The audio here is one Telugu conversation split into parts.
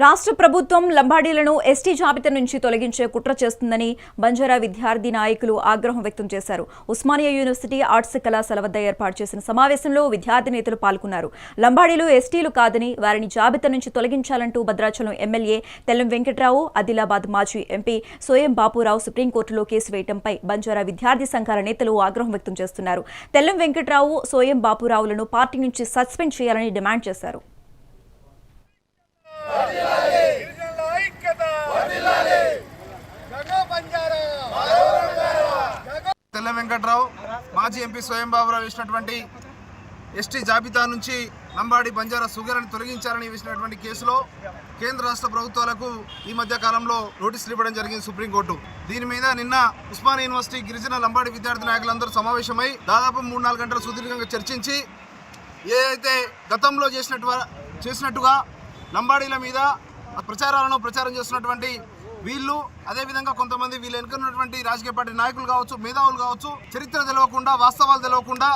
రాష్ట్ర ప్రభుత్వం లంబాడీలను ఎస్టీ జాబితా నుంచి తొలగించే కుట్ర చేస్తుందని బంజారా విద్యార్థి నాయకులు ఆగ్రహం వ్యక్తం చేశారు. ఉస్మానియా యూనివర్సిటీ ఆర్ట్స్ కళాశాల వద్ద ఏర్పాటు చేసిన సమావేశంలో విద్యార్థి నేతలు పాల్గొన్నారు. లంబాడీలు ఎస్టీలు కాదని వారిని జాబితా నుంచి తొలగించాలంటూ భద్రాచలం ఎమ్మెల్యే తెల్లం వెంకట్రావు ఆదిలాబాద్ మాజీ ఎంపీ సోయం బాపురావు సుప్రీంకోర్టులో కేసు వేయడంపై బంజారా విద్యార్థి సంఘాల నేతలు ఆగ్రహం వ్యక్తం చేస్తున్నారు. తెల్లం వెంకట్రావు సోయం బాపురావులను పార్టీ నుంచి సస్పెండ్ చేయాలని డిమాండ్ చేశారు గిరిజనుల ఐక్యత గగ బంజారా గగ తెల్ల వెంకట్రావు మాజీ ఎంపీ స్వయం బాబురావు ఇచ్చినటువంటి ఎస్టీ జాబితా నుంచి లంబాడి బంజారా సుగర్ని తొలగించాలని వేసినటువంటి కేసులో కేంద్ర రాష్ట్ర ప్రభుత్వాలకు ఈ మధ్య కాలంలో నోటీసులు ఇవ్వడం జరిగింది సుప్రీంకోర్టు. దీని మీద నిన్న ఉస్మాన్ యూనివర్సిటీ గిరిజన లంబాడి విద్యార్థి నాయకులందరూ సమావేశమై దాదాపు మూడు నాలుగు గంటల సుదీర్ఘంగా చర్చించి ఏదైతే గతంలో చేసినట్టు చేసినట్టుగా లంబాడీల మీద ప్రచారాలను ప్రచారం చేస్తున్నటువంటి వీళ్ళు అదేవిధంగా కొంతమంది వీళ్ళు ఎన్నుకున్నటువంటి రాజకీయ పార్టీ నాయకులు కావచ్చు మేధావులు కావచ్చు చరిత్ర తెలియకుండా వాస్తవాలు తెలియకుండా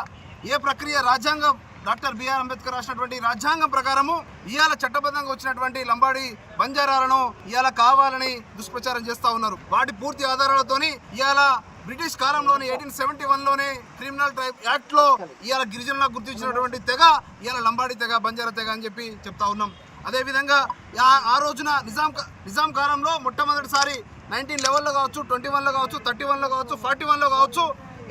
ఏ ప్రక్రియ రాజ్యాంగం డాక్టర్ బిఆర్ అంబేద్కర్ రాసినటువంటి రాజ్యాంగం ప్రకారము ఇవాళ చట్టబద్ధంగా వచ్చినటువంటి లంబాడి బంజారాలను ఇవాళ కావాలని దుష్ప్రచారం చేస్తా ఉన్నారు. వాటి పూర్తి ఆధారాలతోని ఇవాళ బ్రిటిష్ కాలంలోని ఎయిటీన్ సెవెంటీ వన్లోనే క్రిమినల్ ట్రైబ్ యాక్ట్లో ఇవాళ గిరిజనులకు గుర్తించినటువంటి తెగ ఇవాళ లంబాడి తెగ బంజారా తెగ అని చెప్పి చెప్తా ఉన్నాం. అదేవిధంగా ఆ- రోజున నిజాం నిజాం కాలంలో మొట్టమొదటిసారి నైన్టీన్ లెవెల్లో కావచ్చు ట్వంటీ వన్లో కావచ్చు థర్టీ వన్లో కావచ్చు ఫార్టీ వన్లో కావచ్చు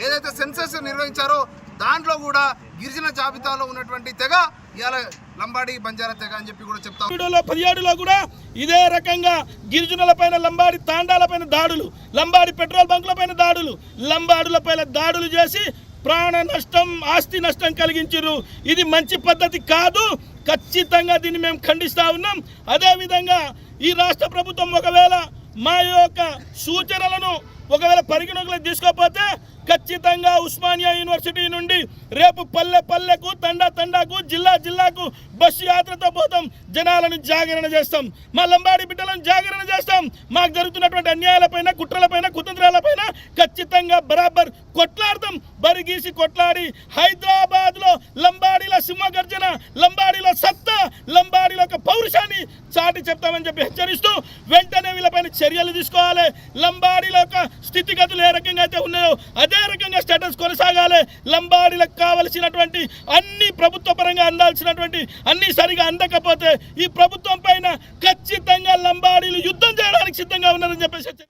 ఏదైతే సెన్సెస్ నిర్వహించారో దాంట్లో కూడా గిరిజన జాబితాలో ఉన్నటువంటి తెగ ఇవాళ లంబాడి బంజారా తెగ అని చెప్పి కూడా చెప్తా. పదిహేడులో పదిహేడులో కూడా ఇదే రకంగా గిరిజనుల పైన లంబాడి తాండాల పైన దాడులు లంబాడి పెట్రోల్ బంకుల పైన దాడులు లంబాడుల పైన దాడులు చేసి ప్రాణ నష్టం ఆస్తి నష్టం కలిగించారు ఇది మంచి పద్ధతి కాదు. ఖచ్చితంగా దీన్ని మేము ఖండిస్తూ ఉన్నాం. అదేవిధంగా ఈ రాష్ట్ర ప్రభుత్వం ఒకవేళ మా యొక్క సూచనలను ఒకవేళ పరిగణలోకి తీసుకోకపోతే ఖచ్చితంగా ఉస్మానియా యూనివర్సిటీ నుండి రేపు పల్లె పల్లెకు తండా తండాకు జిల్లా జిల్లాకు బస్సు యాత్రతో పోతాం. జనాలను జాగరణ చేస్తాం. మా లంబాడి బిడ్డలను జాగరణ చేస్తాం. మాకు జరుగుతున్నటువంటి అన్యాయాలపైన కుట్రలపైన కుతంత్రాలపైన ఖచ్చితంగా బరాబర్ కొట్లాడతాం. బరిగీసి కొట్లాడి హైదరాబాద్లో లంబాడీల సింహగర్జన లంబాడీల సత్తా లంబాడీల యొక్క పౌరుషాన్ని చాటి చెప్తామని చెప్పి హెచ్చరిస్తూ వెంటనే వీళ్ళపైన చర్యలు తీసుకోవాలి. లంబాడీల యొక్క స్థితిగతులు ఏ రకంగా అయితే ఉన్నాయో అదే రకంగా స్టేటస్ కొనసాగాలి. లంబాడీలకు కావలసినటువంటి అన్ని ప్రభుత్వ పరంగా అందాల్సినటువంటి అన్ని సరిగా అందకపోతే ఈ ప్రభుత్వం పైన ఖచ్చితంగా లంబాడీలు యుద్ధం చేయడానికి సిద్ధంగా ఉన్నారని చెప్పేసి